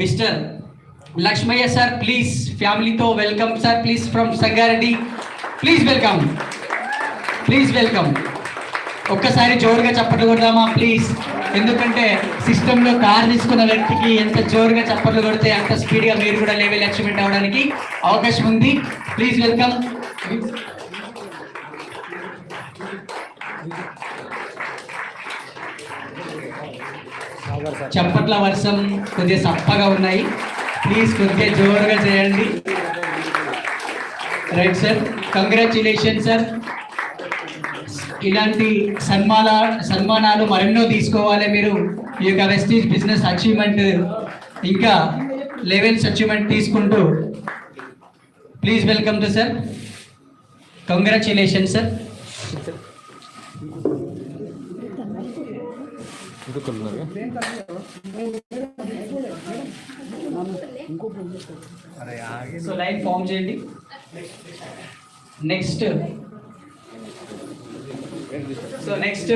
Mister Lakshmaiah sir please ఫ్యామిలీతో welcome sir please from Sangareddy. Please welcome please welcome ఒక్కసారి జోరుగా చప్పట్లు కొడదామా ప్లీజ్ ఎందుకంటే సిస్టంలో కార్ తీసుకున్న వ్యక్తికి ఎంత జోరుగా చప్పట్లు కొడితే అంత స్పీడ్గా మీరు కూడా లెవెల్ అచీవ్మెంట్ అవ్వడానికి అవకాశం ఉంది. ప్లీజ్ వెల్కమ్ చప్పట్ల వర్షం కొద్దిగా సప్పగా ఉన్నాయి. ప్లీజ్ కొద్దిగా జోరుగా చేయండి. రైట్ సార్ కంగ్రాచులేషన్ సార్ ఇలాంటి సన్మాన సన్మానాలు మరెన్నో తీసుకోవాలి మీరు. ఈ యొక్క వెస్టీజ్ బిజినెస్ అచీవ్మెంట్ ఇంకా లెవెల్స్ అచీవ్మెంట్ తీసుకుంటూ please welcome to sir congratulation sir so line form చేయండి. నెక్స్ట్. So next.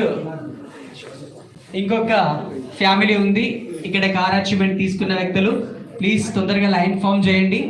ఇంకొక ఫ్యామిలీ ఉంది. ఇక్కడ కార్ అచీవ్మెంట్ తీసుకున్న వ్యక్తులు ప్లీజ్ తొందరగా లైన్ ఫామ్ చేయండి.